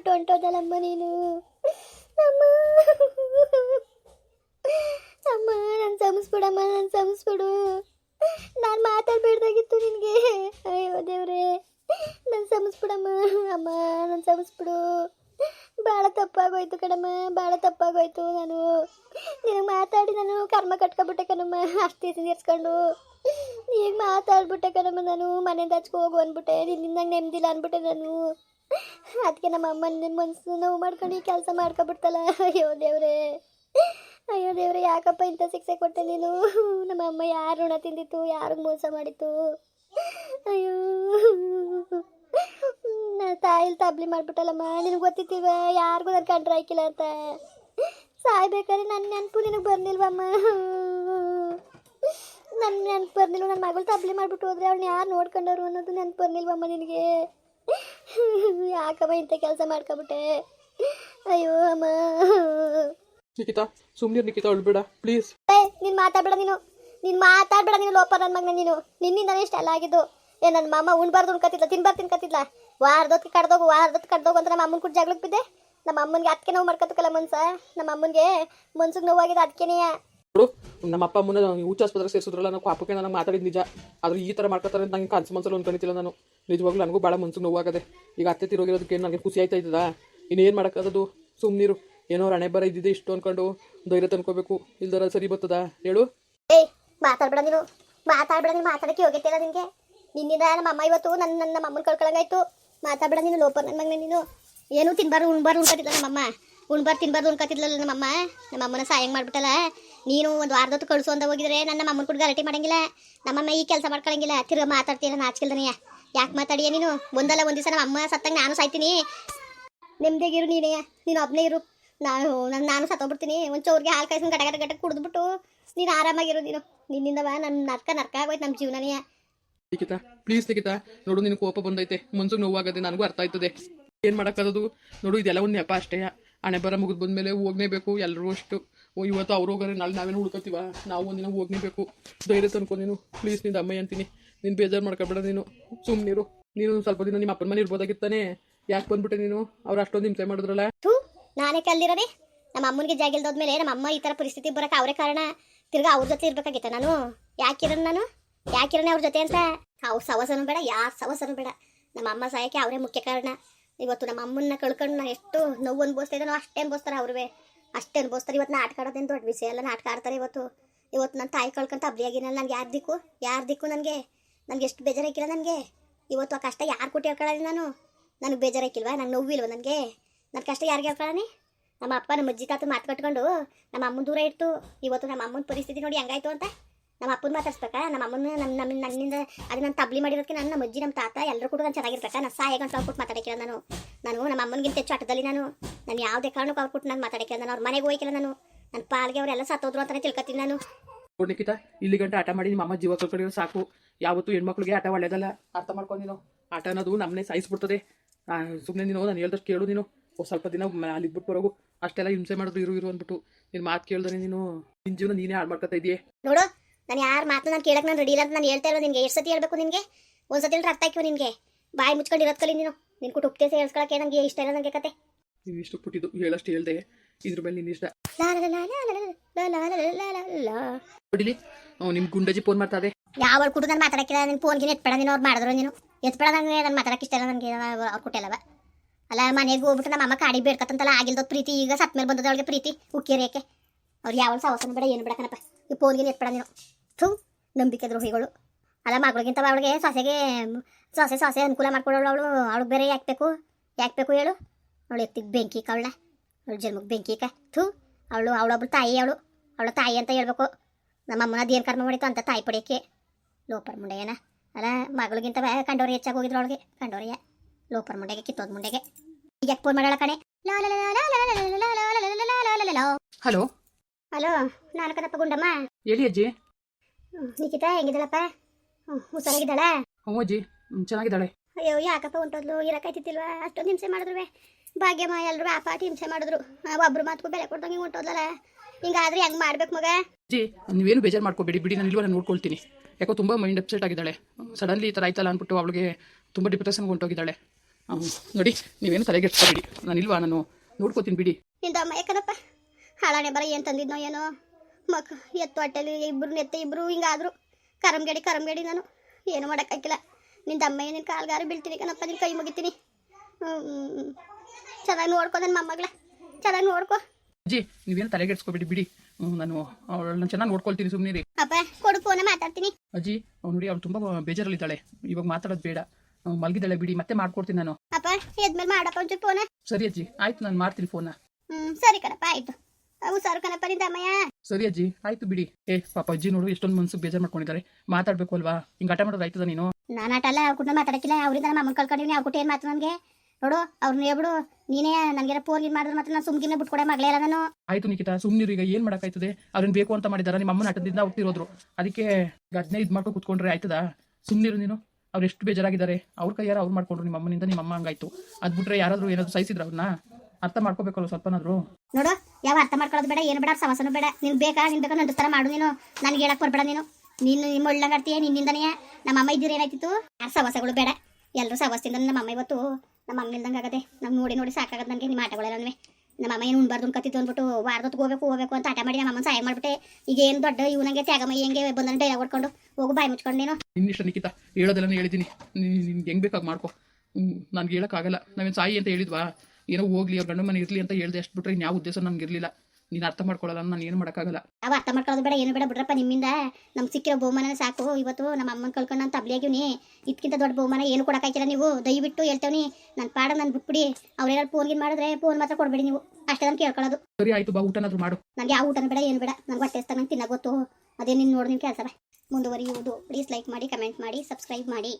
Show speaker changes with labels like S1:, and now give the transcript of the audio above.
S1: ಮಾಡ್ಬಿಟ್ಟು ಹೊಂಟೋದಲ್ಲಮ್ಮ ನೀನು? ಅಮ್ಮ. ಅಮ್ಮ, ನಾನು ಸಮಸ್ಬಿಡಮ್ಮ ನಾನು ಸಮಸ್ಬಿಡು ನಾನು ಮಾತಾಡ್ಬೇಡ್ದಾಗಿತ್ತು ನಿನಗೆ. ಅಯ್ಯೋ ದೇವ್ರೆ. ನಾನು ಸಮಸ್ಬಿಡಮ್ಮ ಅಮ್ಮ. ನಾನು ಸಮಸ್ಬಿಡು ಭಾಳ ತಪ್ಪಾಗೋಯ್ತು ಕಣಮ್ಮ ಭಾಳ ತಪ್ಪಾಗೋಯ್ತು ನಾನು. ನಿನಗೆ ಮಾತಾಡಿ ನಾನು ಕರ್ಮ ಕಟ್ಕೊಬಿಟ್ಟೆ ಕಣಮ್ಮ, ಅಷ್ಟು ದಿವಸ ನೀರ್ಸ್ಕೊಂಡು ಈಗ ಮಾತಾಡ್ಬಿಟ್ಟೆ ಕಣಮ್ಮ ನಾನು? ಮನೆಯಿಂದ ಹಚ್ಕೊ ಹೋಗು ಅಂದ್ಬಿಟ್ಟೆ. ನಿನ್ನಿಂದ ನೆಮ್ಮದಿಲ್ಲ ಅಂದ್ಬಿಟ್ಟೆ ನಾನು. ಅದಕ್ಕೆ ನಮ್ಮ ಅಮ್ಮನ ಮನಸ್ಸು ನೋವು ಮಾಡ್ಕೊಂಡು ಈ ಕೆಲಸ ಮಾಡ್ಕೊಬಿಡ್ತಲ್ಲ. ಅಯ್ಯೋ ದೇವ್ರೆ. ಅಯ್ಯೋ ದೇವ್ರೆ, ಯಾಕಪ್ಪ ಇಂಥ ಶಿಕ್ಷೆ ಕೊಟ್ಟೆ ನೀನು? ನಮ್ಮ ಅಮ್ಮ ಯಾರು ಋಣ ತಿಂದಿತ್ತು, ಯಾರಿಗೆ ಮೋಸ ಮಾಡಿತ್ತು? ಅಯ್ಯೋ. ನಾ ತಾಯಿಲ್ ತಬ್ಲಿ ಮಾಡ್ಬಿಟ್ಟಲ್ಲಮ್ಮ, ನಿನಗೆ ಗೊತ್ತಿತ್ತೀವ ಯಾರಿಗೂ ನನ್ನ ಕಂಡ್ರೆ ಹಾಕಿಲ್ಲ ಅಂತ. ಸಾಯ್ಬೇಕಾದ್ರೆ ನನ್ನ ನೆನಪು ನಿನಗೆ ಬರ್ಲಿಲ್ವಮ್ಮ ನನ್ನ ನೆನಪು ಬರ್ಲಿಲ್ವ ನನ್ನ ಮಗಳು ತಬ್ಲಿ ಮಾಡ್ಬಿಟ್ಟು ಹೋದ್ರೆ ಅವ್ಳನ್ನ ಯಾರು ನೋಡ್ಕೊಂಡವ್ರು ಅನ್ನೋದು ನೆನಪು ಬರ್ಲಿಲ್ವಮ್ಮ ನಿನಗೆ? ಯಾಕಮ್ಮ ಇಂಥ ಕೆಲಸ ಮಾಡ್ಕೊಬಿಟ್ಟೆ? ಅಯ್ಯೋ ಅಮ್ಮ.
S2: ನಿಖಿತಾ ಸುಮ್ಮನೆ ನಿಖಿತಾ ಅಳ್ಬೇಡ ಪ್ಲೀಸ್
S1: ಏ ನೀನು ಮಾತಾಡ್ಬೇಡ ನೀನು. ನೀನು ಮಾತಾಡ್ಬೇಡ ನೀನು ಲೋಪ ನನ್ನ ಮಗನ ನೀನು. ನಿನ್ನಿಂದನೇ ಇಷ್ಟೆಲ್ಲ ಆಗಿದ್ದು. ಏ ನನ್ನ ಮಾಮ ಉಣ್ಬಾರ್ದು ಉಣ್ಕತ್ತಿಲ್ಲ ತಿನ್ಬಾರ್ದು ತಿನ್ಕತ್ತಿಲ್ಲ ವಾರದೊತ್ತು ಕಡ್ದೋಗು ವಾರದೊತ್ತು ಕಡ್ದೋಗು ಅಂತ ನಮ್ಮ ಅಮ್ಮನ ಕೂಡ ಬಿದ್ದೆ. ನಮ್ಮ ಅಮ್ಮನ್ಗೆ ಅದಕ್ಕೆ ನೋವು ಮಾಡ್ಕೊತಕ್ಕಲ್ಲ ಮನ್ಸ. ನಮ್ಮ ಅಮ್ಮನ್ಗೆ ಮನ್ಸಿಗೆ ನೋವಾಗಿದೆ ಅದಕ್ಕೇನೆ
S2: ನೋಡು ನಮ್ಮ ಅಪ್ಪ ಅಮ್ಮನ ಹುಚ್ಚ ಆಸ್ಪತ್ರೆಗೆ ಸೇರಿಸಿದ್ರಲ್ಲ ನಾವು ಪಾಪಕ್ಕೆ ನಾನು ಮಾತಾಡಿದ ನಿಜ. ಆದ್ರೆ ಈ ಥರ ಮಾಡ್ಕೊತಾರೆ ಅಂತ ನಂಗೆ ಕನ್ಸು ಮನ್ಸಲ್ಲಿ ಅನ್ಕೊಂಡಿದ್ದಿಲ್ಲ ನಾನು. ನಿಜವಾಗ್ಲೂ ನನಗೂ ಭಾಳ ಮನ್ಸಿಗೆ ನೋವಾಗದೆ. ಈಗ ಅತ್ತೆ ತಿರೋಗಿರೋದಕ್ಕೆ ನನಗೆ ಖುಷಿ ಆಯ್ತಾ ಇದ್ದದ? ಇನ್ನೇನು ಮಾಡೋಕ್ಕಾಗದು ಸುಮ್ಮನಿರು ಏನೋ ಹಣೆ ಬರ ಇದ್ದಿದೆ ಇಷ್ಟು ಅನ್ಕೊಂಡು ಧೈರ್ಯ ತಂದ್ಕೋಬೇಕು. ಇಲ್ದರ ಸರಿ ಬರ್ತದ? ಹೇಳು.
S1: ಏಯ್ ಮಾತಾಡ್ಬೇಡ ನೀನು. ಮಾತಾಡ್ಬೇಡ ನೀನು ಮಾತಾಡಕ್ಕೆ ಯೋಗ್ಯತೆ ಇಲ್ಲ ನಿನಗೆ. ನಿನ್ನಿಂದ ನಮ್ಮ ಅಮ್ಮ ಇವತ್ತು ನನ್ನ ನನ್ನ ಮಮ್ಮನ ಕಳ್ಕೊಳಂಗಾಯ್ತು. ಮಾತಾಡ್ಬೇಡ ನೀನು ಲೋಪ ನನ್ನ ಮಗನ ನೀನು. ಏನು ತಿನ್ಬಾರ್ದು, ಉಣ್ಬಾರ್ದು ಉಣ್ಕತ್ತಿಲ್ಲ ನಮ್ಮಮ್ಮ ಉಣ್ಬಾರ್ದು, ತಿನ್ಬಾರ್ದು, ಉಣ್ಕತ್ತಿದ್ಲಲ್ಲ ನಮ್ಮಮ್ಮ ನಮ್ಮ ಅಮ್ಮನ ಸಾಯಂಗ್ ಮಾಡ್ಬಿಟ್ಟಲ್ಲ? ನೀನು ಒಂದು ವಾರದತ್ತು ಕಳಿಸು ಅಂತ ಹೋಗಿದ್ರೆ ನನ್ನ ಮಮ್ಮನ ಕೂಡ ಗಲಾಟೆ ಮಾಡಂಗಿಲ್ಲ. ನಮ್ಮಮ್ಮ ಈ ಕೆಲಸ ಮಾಡ್ಕೊಳಂಗಿಲ್ಲ. ತಿರ್ಗ ಮಾತಾಡ್ತೀರ ನಾಚಿಕೆಲ್ದನೆಯ? ಯಾಕೆ ಮಾತಾಡಿಯ ನೀನು? ಒಂದಲ್ಲ ಒಂದು ದಿವಸ ನಮ್ಮ ಅಮ್ಮ ಸತ್ತಂಗೆ ನಾನು ಸಾಯ್ತೀನಿ. ನೆಮ್ಮದಿಗಿರು ನೀನೇ. ನೀನು ಒಬ್ಬನೇ ಇರು. ನಾನು ನಾನು ನಾನು ಸತ್ತೋಗ್ಬಿಡ್ತೀನಿ. ಒಂದು ಚೌರ್ಗೆ ಹಾಲು ಕಾಯಿಸ್ಕೊಂಡು ಗಟ ಗಟ ಗಟ ಕುಡಿದ್ಬಿಟ್ಟು ನೀನು ಆರಾಮಾಗಿರು ನೀನು. ನಿನ್ನಿಂದವ ನನ್ನ ನರ್ಕ ನರ್ಕ ಆಗೋಯ್ತು ನಮ್ಮ ಜೀವನನೇ.
S2: ನಿಖಿತಾ ಪ್ಲೀಸ್ ನಿಖಿತಾ, ನೋಡು ನಿನ್ ಕೋಪ ಬಂದೈತೆ. ಮನ್ಸು ನೋವಾಗದೆ ನನಗೂ ಅರ್ಥ ಆಯ್ತದೆ. ಏನು ಮಾಡೋಕ್ಕದು ನೋಡು, ಇದೆಲ್ಲ ಒಂದು ನೆಪ ಅಷ್ಟೇ. ಹಣೆ ಬರ ಮುಗಿದು ಬಂದಮೇಲೆ ಹೋಗ್ನೇಬೇಕು. ಎಲ್ಲರೂ ಅಷ್ಟು. ಓ, ಇವತ್ತು ಅವ್ರು ಹೋಗಾರೆ, ನಾಳೆ ನಾವೇನು ಹುಡ್ಕೋತೀವ ನಾವು ಒಂದಿನ ಹೋಗ್ಲೇಬೇಕು ಧೈರ್ಯ ತಂದ್ಕೊ ನೀನು. ಪ್ಲೀಸ್ನಿಂದ ಅಮ್ಮ ಅಂತೀನಿ. ನೀನು ಬೇಜಾರು ಮಾಡ್ಕೊಬೇಡ ನೀನು. ಸುಮ್ಮನಿರು ನೀನು ಸ್ವಲ್ಪ ದಿನ ನಿಮ್ಮ ಅಪ್ಪನ ಮನೆ ಇರ್ಬೋದಾಗಿತ್ತಾನೆ. ಯಾಕೆ ಬಂದ್ಬಿಟ್ಟೆ ನೀನು? ಅವ್ರು ಅಷ್ಟೊಂದು ಹಿಂಸೆ ಮಾಡಿದ್ರಲ್ಲ?
S1: ನಾನೇ ಕಲ್ದಿರೋದೆ. ನಮ್ಮ ಅಮ್ಮನಿಗೆ ಜಾಗ ಇಲ್ದೋದ್ಮೇಲೆ ನಮ್ಮ ಅಮ್ಮ ಈ ಥರ ಪರಿಸ್ಥಿತಿ ಬರೋಕೆ ಅವರೇ ಕಾರಣ. ತಿರ್ಗಾ ಅವ್ರ ಜೊತೆ ಇರ್ಬೇಕಾಗಿತ್ತ ನಾನು? ಯಾಕಿರೋನು ನಾನು? ಯಾಕಿರೋನೆ ಅವ್ರ ಜೊತೆ ಅಂತ? ಅವ್ರ ಸವಸನು ಬೇಡ, ಯಾರ ಸವಸನು ಬೇಡ. ನಮ್ಮ ಅಮ್ಮ ಸಾಯಕ್ಕೆ ಅವರೇ ಮುಖ್ಯ ಕಾರಣ. ಇವತ್ತು ನಮ್ಮ ಅಮ್ಮನ್ನ ಕಳ್ಕೊಂಡು ನಾನು ಎಷ್ಟು ನೋವು ಅನ್ಭವಿಸ್ತಾ ಇದ್ದಾನೋ ಅಷ್ಟೇ ಅನ್ಭವಿಸ್ತಾರೆ ಅವ್ರವೇ. ಅಷ್ಟೇ ಅನ್ಭವಿಸ್ತಾರೆ. ಇವತ್ತು ನಾಟಕ ಆಡೋದೇನು ದೊಡ್ಡ ವಿಷಯ ಎಲ್ಲ ನಾಟಕ ಆಡ್ತಾರೆ ಇವತ್ತು. ಇವತ್ತು ನನ್ನ ತಾಯಿ ಕಳ್ಕೊಂತ ಅಬ್ರಿಯಾಗಿನಲ್ಲ ನನಗೆ ಯಾರು ದಿಕ್ಕು? ಯಾರು ದಿಕ್ಕು ನನಗೆ? ನನಗೆ ಎಷ್ಟು ಬೇಜಾರಾಕಿಲ್ಲ ನನಗೆ. ಇವತ್ತು ಆ ಕಷ್ಟ ಯಾರು ಕೊಟ್ಟು ಹೇಳ್ಕೊಳ್ಳಿ ನಾನು? ನನಗೆ ಬೇಜಾರಾಕಿಲ್ವಾ ನಂಗೆ ನೋವಿಲ್ವ ನನಗೆ? ನನ್ನ ಕಷ್ಟ ಯಾರಿಗೆ ಹೇಳ್ಕೊಳ್ಳಿ ನಮ್ಮ ಅಪ್ಪ, ನಮ್ಮ ಅಜ್ಜಿ ತಾತ ಮಾತು ಕಟ್ಕೊಂಡು ನಮ್ಮ ಅಮ್ಮನ ದೂರ ಇಟ್ಟು ಇವತ್ತು ನಮ್ಮ ಅಮ್ಮನ ಪರಿಸ್ಥಿತಿ ನೋಡಿ ಹೆಂಗಾಯ್ತು ಅಂತ ನಮ್ಮ ಅಪ್ಪನ ಮಾತಾಡ್ಸ್ಬೇಕಾ ನಮ್ಮ ಅಮ್ಮನ, ನಮ್ಮ ನಮ್ಮ, ನನ್ನಿಂದ ಅದು ನಾನು ತಬ್ಲಿ ಮಾಡಿರೋದಕ್ಕೆ ನಾನು ನಮ್ಮ ಅಜ್ಜಿ, ನಮ್ಮ ತಾತ ಎಲ್ಲರೂ ಕೂಡ ನಾನು ಚೆನ್ನಾಗಿರ್ಬೇಕಾ? ನಾನು ಸಹಾಯ ಗಂಟು ಅವ್ರು ಕೊಟ್ಟು ಮಾತಾಡಿಕೆ ನಾನು. ನಾನು ನಮ್ಮ ಅಮ್ಮನಿಗಿಂತ ಹೆಚ್ಚು ಆಟದಲ್ಲಿ ನಾನು. ನಾನು ಯಾವುದೇ ಕಾರಣಕ್ಕೂ ಅವ್ರು ಕೊಟ್ಟು ನಾನು ಮಾತಾಡಿಕೆ ನಾನು. ಅವ್ರ ಮನೆಗೆ ಹೋಗಿಲ್ಲ ನಾನು. ನನ್ನ ಪಾಲ್ಗೆ ಅವರೆಲ್ಲ ಸತ್ತೋದ್ರು ಅಂತಲೇ ತಿಳ್ಕೊತೀನಿ ನಾನು.
S2: ನೋಡು ನಿಖಿತಾ ಇಲ್ಲಿ ಗಂಟೆ ಆಟ ಮಾಡಿ ನಿಮ್ಮ ಅಮ್ಮ ಜೀವ ಕಳ್ಕೊಂಡಿರೋ ಸಾಕು. ಯಾವತ್ತು ಹೆಣ್ಮಕ್ಳಿಗೆ ಆಟ ಒಳ್ಳೇದಲ್ಲ. ಅರ್ಥ ಮಾಡ್ಕೊಂಡು ನೀನು. ಆಟ ಅನ್ನೋದು ನಮ್ಮನ್ನೇ ಸಾಯಿಸ್ಬಿಡ್ತದೆ. ಸುಮ್ಮನೆ ನೀನು ನಾನು ಹೇಳ್ದಷ್ಟು ಕೇಳು ನೀನು. ಸ್ವಲ್ಪ ದಿನ ಅಲ್ಲಿ ಇದ್ಬಿಟ್ಟು ಬರೋಗು. ಅಷ್ಟೆಲ್ಲ ಹಿಂಸೆ ಮಾಡಿದ್ರು ಇರು ಇರು ಅಂದ್ಬಿಟ್ಟು. ನಿನ್ನ ಮಾತು ಕೇಳಿದ್ರೆ ನೀನು ನಿನ್ನ ಜೀವನ ನೀನೇ ಹಾಳು ಮಾಡ್ಕೊತಾ ಇದೆಯೇ
S1: ನೋಡು ನಾನು ಯಾರ ಮಾತು ನಾನು ಕೇಳಕ್ಕೆ ನಾನು ರೆಡಿ ಇಲ್ಲ ಅಂತ ನಾನು ಹೇಳ್ತಾ ಇರೋದು ನಿನಗೆ. ಎಷ್ಟು ಸತಿ ಹೇಳ್ಬೇಕು ನಿನಗೆ? ಒಂದು ಸತಿ ಅರ್ಥ ಆಯ್ತು ನಿನಗೆ. ಬಾಯಿ ಮುಚ್ಕೊಂಡು ಇರೋದು ಕಲಿ ನೀನು ನಿನ್ನ ಕುಟು ಉಪದೇಶ ಹೇಳ್ಸ್ಕೊಳಕ್ಕೆ ನನಗೆ ಇಷ್ಟ ಇಲ್ಲ ನನಗೆ ಕತೆ.
S2: ನೀವು ಇಷ್ಟು ಪುಟ್ಟಿದ್ದು ಹೇಳಷ್ಟು ಹೇಳ್ದೆ. ಇದ್ರ ಮೇಲೆ ನಿನ್ನಿಷ್ಟ ನಿಮ್ ಗುಂಡಜಿ ಫೋನ್ ಮಾಡ್ತಾ ಇದೆ
S1: ಯಾವ ಕುಟು ಮಾತಾಡಕ್ಕಿಲ್ಲ ನಿನ್ ಗಿನ ಎತ್ಪಡ ನೀನು ಅವ್ರು ಮಾಡಿದ್ರು ನೀನು ಎತ್ಬೇಡ ನಂಗೆ ನಾನು ಮಾತಾಡಕ್ಕೆ ಇಷ್ಟ ಇಲ್ಲ ನನಗೆ ಅವ್ರು ಕೊಟ್ಟಿಲ್ಲವ ಅಲ್ಲ ಮನೆಗೆ ಹೋಗ್ಬಿಟ್ಟು ನಮ್ಮ ಅಮ್ಮ ಕಾಡಿ ಬೇಡ್ಕತ್ತಂತಲ್ಲ ಆಗಿಲ್ದ ಪ್ರೀತಿ ಈಗ ಸತ್ ಮೇಲೆ ಬಂದದ ಅವಳಿಗೆ ಪ್ರೀತಿ ಉಕ್ಕಿರೇಕೆ ಅವ್ರು ಯಾವ ಸವಸನ ಬೇಡ ಏನು ಬೇಡಕನಪ್ಪ ಈ ಫೋನ್ ಗಿನ ಎತ್ಪಡ ನೀನು ಥೂ ನಂಬಿಕೆ ದ್ರೋಹಿಗಳು ಅಲ್ಲ ಮಗಳಿಗಿಂತ ಅವಳಿಗೆ ಸೊಸೆಗೆ ಸೊಸೆ ಸೊಸೆ ಅನುಕೂಲ ಮಾಡ್ಕೊಡೋಳು ಅವಳು ಅವಳಿಗೆ ಬೇರೆ ಯಾಕೆ ಬೇಕು ಯಾಕೆ ಬೇಕು ಹೇಳು ಅವಳು ಎತ್ತಿಗೆ ಬೆಂಕಿ ಕವಳ ಜನ್ಮಕ್ಕೆ ಬೆಂಕಿ ಕ ಥೂ ಅವಳು ಅವಳೊಬ್ಳು ತಾಯಿ ಅವಳು ಅವಳ ತಾಯಿ ಅಂತ ಹೇಳ್ಬೇಕು ನಮ್ಮ ಅಮ್ಮನ ದೇವ್ರ ಕರ್ಮ ಮಾಡಿತ್ತು ಅಂತ ತಾಯಿ ಪಡೆಯೋಕ್ಕೆ ಲೋಪರ್ ಮುಂಡೆಯನ ಅಲ್ಲ ಮಗಳಿಗಿಂತ ಕಂಡೋರಿ ಹೆಚ್ಚಾಗಿ ಹೋಗಿದ್ರು ಅವಳಿಗೆ ಕಂಡೋರಿಯ ಲೋಪರ್ ಮುಂಡೆಗೆ ಕಿತ್ತೋದ್ ಮುಂಡೆಗೆ ಈಗ ಫೋನ್ ಮಾಡೋಣ ಕಣೆ
S2: ಹಲೋ
S1: ಹಲೋ ನಾನು ಕದಪ್ಪ ಗುಂಡಮ್ಮ
S2: ಹೇಳಿ ಅಜ್ಜಿ
S1: ನಿಖಿತ ಹೆಂಗಿದ್ದಾಳಪ್ಪ ಹುಷಾರಾಗಿದ್ದಾಳ
S2: ಹ್ಞೂ ಅಜ್ಜಿ ಚೆನ್ನಾಗಿದ್ದಾಳೆ
S1: ಅಯ್ಯೋ ಯಾಕಪ್ಪ ಹೊಂಟೋದ್ಲು ಇರಕ್ಕಾಯ್ತಿತ್ತಿಲ್ವಾ ಅಷ್ಟೊಂದು ಹಿಂಸೆ ಮಾಡಿದ್ರುವೆ ಭಾಗ್ಯಮ್ಮ ಎಲ್ಲರೂ ಆ ಪಾಟಿ ಹಿಂಸೆ ಮಾಡಿದ್ರು. ಆ, ಒಬ್ರು ಮಾತು ಬೆಲೆ ಕೊಡ್ದಂಗೆ ಹೊಂಟೋದಲ್ಲ ಹಿಂಗಾದ್ರೆ ಹೆಂಗ್ ಮಾಡ್ಬೇಕು ಮಗ?
S2: ಅಜ್ಜಿ ನೀವೇನು ಬೇಜಾರು ಮಾಡ್ಕೋಬೇಡಿ. ಬಿಡಿ ನಾನು ಇಲ್ವ ನಾನು ನೋಡ್ಕೊಳ್ತೀನಿ. ಯಾಕೋ ತುಂಬ ಮೈಂಡ್ ಅಪ್ಸೆಟ್ ಆಗಿದ್ದಾಳೆ. ಸಡನ್ಲಿ ಈ ಥರ ಆಯ್ತಲ್ಲ ಅಂದ್ಬಿಟ್ಟು ಅವಳಿಗೆ ತುಂಬ ಡಿಪ್ರೆಷನ್ ಹೊಂಟೋಗಿದ್ದಾಳೆ ನೋಡಿ ನೀವೇನು ತಲೆಗೆಡ್ಸ್ಕೊಬೇಡಿ ನಾನು ಇಲ್ವಾ ನಾನು? ನೋಡ್ಕೋತೀನಿ ಬಿಡಿ.
S1: ನಿಂದ ಅಮ್ಮ ಯಾಕನಪ್ಪ ಹಾಳಾಣೆ ಬರ ಏನು ತಂದಿದ್ನೋ ಏನೋ? ಮಕ್ ಎತ್ತು ಹೊಟ್ಟೆಲಿ ಇಬ್ರು ನೆತ್ತೆ ಇಬ್ರು ಹಿಂಗಾದ್ರು. ಕರಮ್ಗೇಡಿ ಕರಮ್ಗೇಡಿ ನಾನು. ಏನು ಮಾಡೋಕ್ಕಾಗಿಲ್ಲ ನಿಂದ ಅಮ್ಮ ನಿನ್ನ ಕಾಲ್ಗಾರು ಬೀಳ್ತೀನಿ ಕಣಪ್ಪ ನಿನ್ನ ಕೈ ಮುಗಿತೀನಿ. ಚೆನ್ನಾಗಿ ನೋಡ್ಕೊ ನನ್ನ ಮೊಮ್ಮಗಳ. ಚೆನ್ನಾಗಿ ನೋಡ್ಕೊ.
S2: ಅಜ್ಜಿ ನೀವೇನು ತಲೆಗೆಡ್ಸ್ಕೊಬೇಡಿ ಬಿಡಿ. ನಾನು ಅವಳನ್ನ ಚೆನ್ನಾಗಿ ನೋಡ್ಕೊಳ್ತೀನಿ ಸುಮ್ಮನೆ ರೀ
S1: ಅಪ್ಪ ಕೊಡು ಫೋನ ಮಾತಾಡ್ತೀನಿ.
S2: ಅಜ್ಜಿ ಅವ್ನು ನೋಡಿ ಅವ್ಳು ತುಂಬಾ ಬೇಜಾರಲ್ಲಿದ್ದಾಳೆ. ಇವಾಗ ಮಾತಾಡೋದು ಬೇಡ. ಮಲಗಿದ್ದಾಳೆ ಬಿಡಿ ಮತ್ತೆ ಮಾಡ್ಕೊಡ್ತೀನಿ ನಾನು.
S1: ಅಪ್ಪ ಎದ್ಮೇಲೆ ಮಾಡಪ್ಪ ಒಂಚೂರು ಫೋನ
S2: ಸರಿ ಅಜ್ಜಿ ಆಯ್ತು ನಾನು ಮಾಡ್ತೀನಿ ಫೋನ
S1: ಹ್ಮ್ ಸರಿ ಕಣಪ್ಪ ಆಯ್ತು. ಹುಷಾರು ಕಣಪ್ಪ ನಿಂದ ಅಮ್ಮಯ್ಯ.
S2: ಸರಿ ಅಜ್ಜಿ ಆಯ್ತು ಬಿಡಿ. ಏ ಪಾಪ ಅಜ್ಜಿ ನೋಡು ಎಷ್ಟೊಂದು ಮನ್ಸು ಬೇಜಾರು ಮಾಡ್ಕೊಂಡಿದ್ದಾರೆ. ಮಾತಾಡ್ಬೇಕು ಅಲ್ವಾ? ಹಿಂಗ್ ಆಟ ಮಾಡೋದು ಆಯ್ತದ ನೀನು?
S1: ನಾನು ಆಟ ಅಲ್ಲ ಅವ್ರ ಮಾತಾಡಕ್ಕಿಲ್ಲ. ಅವ್ರಿಂದ ನಮ್ಮ ಅಮ್ಮನ ಕಳ್ಕೊಂಡಿನಿ ಅವ್ರ ಏನು ಮಾತು ನನಗೆ? ನೋಡು ಅವ್ರನ್ನ ಹೇಳ್ಬಿಡು ನೀನೇ ನನಗೆ ಪೋರ್ ಇದು ಮಾಡಿದ್ರೆ ಮತ್ತೆ ನಾನು ಸುಮ್ಕಿನೇ ಬಿಟ್ಕೊಡೆ ಮಗಳೇ ಅಲ್ಲ ನಾನು.
S2: ಆಯ್ತು ನಿಖಿತಾ ಸುಮ್ನಿರು ಈಗ ಏನು ಮಾಡೋಕ್ಕಾಯ್ತದೆ? ಅವ್ರನ್ನ ಬೇಕು ಅಂತ ಮಾಡಿದಾರ ನಿಮ್ಮ ಅಮ್ಮನ ಆಟದಿಂದ ಹೋಗ್ತಿರೋದ್ರು ಅದಕ್ಕೆ ಗದ್ನೆ ಇದು ಮಾಡ್ಕೊಂಡು ಕುತ್ಕೊಂಡ್ರೆ ಆಯ್ತದ? ಸುಮ್ನಿರು ನೀನು. ಅವ್ರು ಎಷ್ಟು ಬೇಜಾರಾಗಿದ್ದಾರೆ. ಅವ್ರ ಕೈಯಾರ ಅವ್ರು ಮಾಡ್ಕೊಂಡ್ರು ನಿಮ್ಮ ಅಮ್ಮನಿಂದ ನಿಮ್ಮ ಅಮ್ಮ ಹಂಗಾಯ್ತು. ಅದು ಬಿಟ್ರೆ ಯಾರಾದರೂ ಏನಾದ್ರು ಸಹಿಸಿದ್ರ ಅವ್ರನ್ನ ಅರ್ಥ ಮಾಡ್ಕೋಬೇಕಲ್ಲ ಸ್ವಲ್ಪನಾದ್ರು?
S1: ನೋಡು ಯಾವ ಅರ್ಥ ಮಾಡ್ಕೊಳ್ಳೋದು ಬೇಡ ಏನು ಬೇಡ ಸಮಸ್ಯೆನೂ ಬೇಡ. ನಿನ್ ಬೇಕಾ ನಿನ್ ಬೇಕಾ ನಂದು ಥರ ಮಾಡು ನೀನು. ನನಗೆ ಹೇಳಕ್ ಬರ್ಬೇಡ ನೀನು. ನೀನು ನಿಮ್ಮ ಒಳ್ಳೆ ಒಳ್ಳಂಗಾಡ್ತೀಯ ನಿನ್ನಿಂದನೇ. ನಮ್ಮ ಅಮ್ಮ ಇದ್ದೀರ ಏನಾಯ್ತಿತ್ತು? ಯಾರು ಸಮಸ್ಯೆಗಳು ಬೇಡ. ಎಲ್ಲರೂ ಸಮಸ್ಯೆಯಿಂದ ನಮ್ಮ ಅಮ್ಮ ಇವತ್ತು ನಮ್ಮ ಅಮ್ಮ ಇಲ್ದಂಗೆ ಆಗದೆ ನಾವು ನೋಡಿ ನೋಡಿ ಸಾಕಾಗದ ನನಗೆ ನಿಮ್ಮ ಆಟಗಳೆಲ್ಲವೇ ನಮ್ಮ ಅಮ್ಮ ಏನು ಉಣ್ಬಾರ್ದು ಅನ್ಕತ್ತಿತ್ತು ಅಂದ್ಬಿಟ್ಟು ವಾರದೊತ್ತು ಹೋಗ್ಬೇಕು ಹೋಗ್ಬೇಕು ಅಂತ ಆಟ ಮಾಡಿ ನಮ್ಮ ಅಮ್ಮನ ಸಹಾಯ ಮಾಡ್ಬಿಟ್ಟೆ. ಈಗ ಏನು ದೊಡ್ಡ ಇವನಂಗೆ ತ್ಯಾಗಮ್ಮ ಹೆಂಗೆ ಬಂದ ಡೈಲಾಗ್ ಹೊಡ್ಕೊಂಡು ಹೋಗು, ಬಾಯಿ ಮುಚ್ಕೊಂಡು ನೀನು.
S2: ನಿಖಿತ ಹೇಳೋದೆಲ್ಲ ಹೇಳಿದ್ದೀನಿ ನೀನು ಹೆಂಗೆ ಬೇಕಾಗಿ ಮಾಡ್ಕೊ. ನನಗೆ ಹೇಳೋಕ್ಕಾಗಲ್ಲ. ನಾವೇನು ಸಾಯಿ ಅಂತ ಹೇಳಿದ್ವಾ? ಏನೋ ಹೋಗ್ಲಿ, ಅವ್ರ ಗಂಡು ಮನೆ ಇರಲಿ ಅಂತ ಹೇಳಿದೆ ಅಷ್ಟು ಬಿಟ್ರೆ ಇನ್ಯಾವ ಉದ್ದೇಶ ನನಗೆ ಇರಲಿಲ್ಲ ನೀನು ಅರ್ಥ ಮಾಡ್ಕೊಳ್ಳಲ್ಲ ನಾನು ಏನು ಮಾಡೋಕ್ಕಾಗಲ್ಲ.
S1: ಅವ ಅರ್ಥ ಮಾಡ್ಕೊಳ್ಳೋದು ಬೇಡ ಏನು ಬೇಡ ಬಿಡ್ರಪ್ಪ ನಿಮ್ಮಿಂದ. ನಮ್ ಸಿಕ್ಕಿರೋ ಬಹುಮಾನ ಸಾಕು ಇವತ್ತು ನಮ್ಮ ಅಮ್ಮನ ಕಳ್ಕೊಂಡು ನಾನು ತಬ್ಲಿಯಾಗಿವ್ನಿ ಇದಕ್ಕಿಂತ ದೊಡ್ಡ ಬಹುಮಾನ ಏನು ಕೊಡೋಕ್ಕಾಗಿಲ್ಲ ನೀವು. ದಯವಿಟ್ಟು ಹೇಳ್ತೇವ್ನಿ ನನ್ನ ಪಾಡ ನನ್ ಬಿಟ್ಬಿಡಿ. ಅವ್ರೇನಾದ್ರು ಫೋನ್ ಗಿನ್ ಮಾಡಿದ್ರೆ ಫೋನ್ ಮಾತ್ರ ಕೊಡ್ಬೇಡಿ ನೀವು. ಅಷ್ಟೇ ನಾನು ಕೇಳ್ಕೊಳ್ಳೋದು.
S2: ಸರಿ ಆಯ್ತು ಬಾ ಊಟನಾದ್ರೂ ಮಾಡು.
S1: ನನಗೆ ಯಾವ ಊಟನ ಬೇಡ ಏನು ಬೇಡ. ನನಗೆ ಹೊಟ್ಟೆ ನಂಗೆ ತಿನ್ನೋ ಗೊತ್ತು. ಅದೇ ನೀನು ನೋಡಿ ನಿಮ್ಮ ಕೆಲಸ ಮುಂದುವರಿಯುವುದು. ಪ್ಲೀಸ್ ಲೈಕ್ ಮಾಡಿ ಕಮೆಂಟ್ ಮಾಡಿ ಸಬ್ಸ್ಕ್ರೈಬ್ ಮಾಡಿ.